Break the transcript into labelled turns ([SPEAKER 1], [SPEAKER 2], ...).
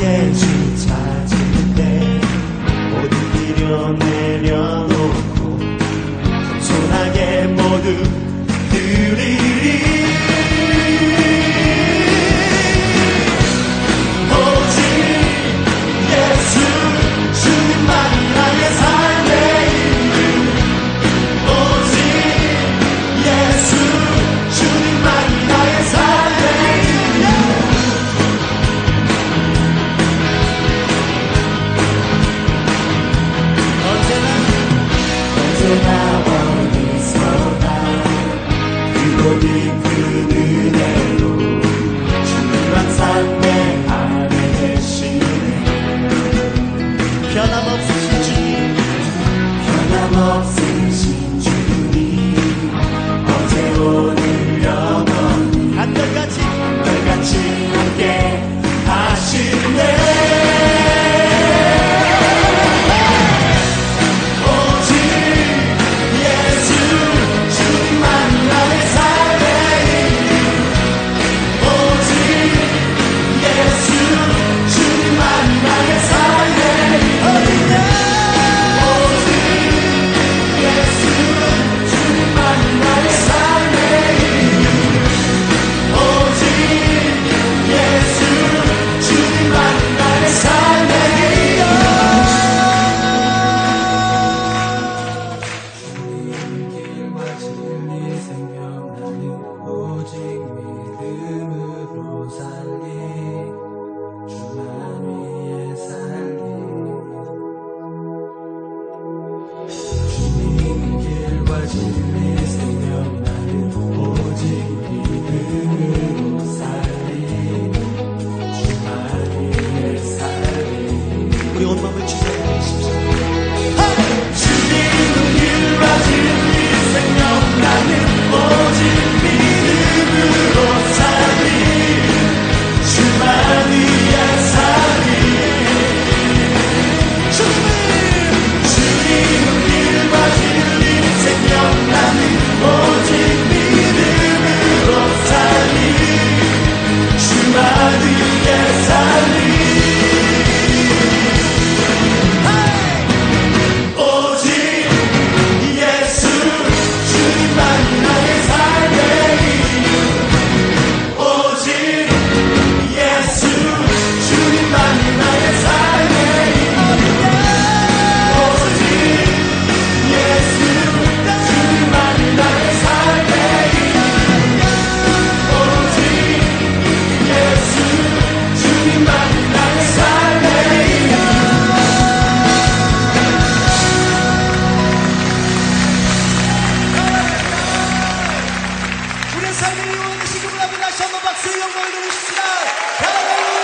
[SPEAKER 1] 예수 찾을 때 모두 들여 내려놓고 겸손하게 모두 on, Mama Jesus. 주시기 바랍니다. 시 한번 박수의 영광을 돌리십시다.